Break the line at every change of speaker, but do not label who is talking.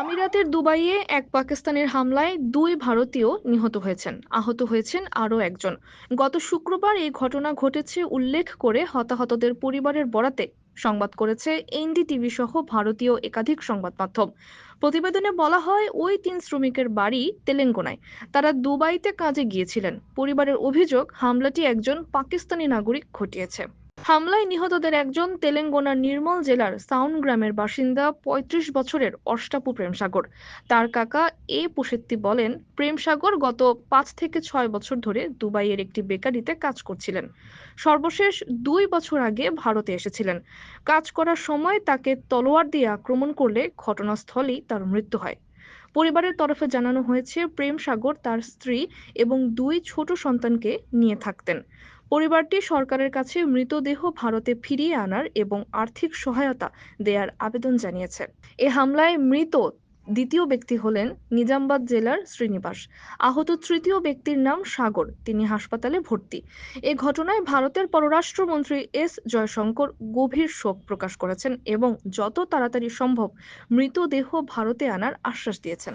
আমিরাতের দুবাইয়ে এক পাকিস্তানের হামলায় দুই ভারতীয় নিহত হয়েছেন। আহত হয়েছেন আরও একজন। গত শুক্রবার এই ঘটনা ঘটেছে উল্লেখ করে হতাহতদের পরিবারের বরাতে সংবাদ করেছে এনডিটিভি সহ ভারতীয় একাধিক সংবাদ মাধ্যম। প্রতিবেদনে বলা হয়, ওই তিন শ্রমিকের বাড়ি তেলেঙ্গানায়। তারা দুবাইতে কাজে গিয়েছিলেন। পরিবারের অভিযোগ, হামলাটি একজন পাকিস্তানি নাগরিক ঘটিয়েছে। হামলায় নিহতদের একজন তেলেঙ্গানার নির্মল জেলার সাউন্ড গ্রামের বাসিন্দা ৩৫ বছরের অষ্টাপু প্রেমসাগর। তার কাকা এ পুষেত্তি বলেন, প্রেমসাগর গত পাঁচ থেকে ছয় বছর ধরে দুবাইয়ের একটি বেকারিতে কাজ করছিলেন। সর্বশেষ দুই বছর আগে ভারতে এসেছিলেন। কাজ করার সময় তাকে তলোয়ার দিয়ে আক্রমণ করলে ঘটনাস্থলেই তার মৃত্যু হয়। পরিবারের তরফে জানানো হয়েছে প্রেম সাগর তার স্ত্রী এবং দুই ছোট সন্তানকে নিয়ে থাকতেন। পরিবারটি সরকারের কাছে মৃতদেহ ভারতে ফিরিয়ে আনার এবং আর্থিক সহায়তা দেয়ার আবেদন জানিয়েছে। এ হামলায় মৃত দ্বিতীয় ব্যক্তি হলেন নিজামবাদ জেলার শ্রীনিবাস। আহত তৃতীয় ব্যক্তির নাম সাগর, তিনি হাসপাতালে ভর্তি। এ ঘটনায় ভারতের পররাষ্ট্রমন্ত্রী এস জয়শঙ্কর গভীর শোক প্রকাশ করেছেন এবং যত তাড়াতাড়ি সম্ভব মৃতদেহ ভারতে আনার আশ্বাস দিয়েছেন।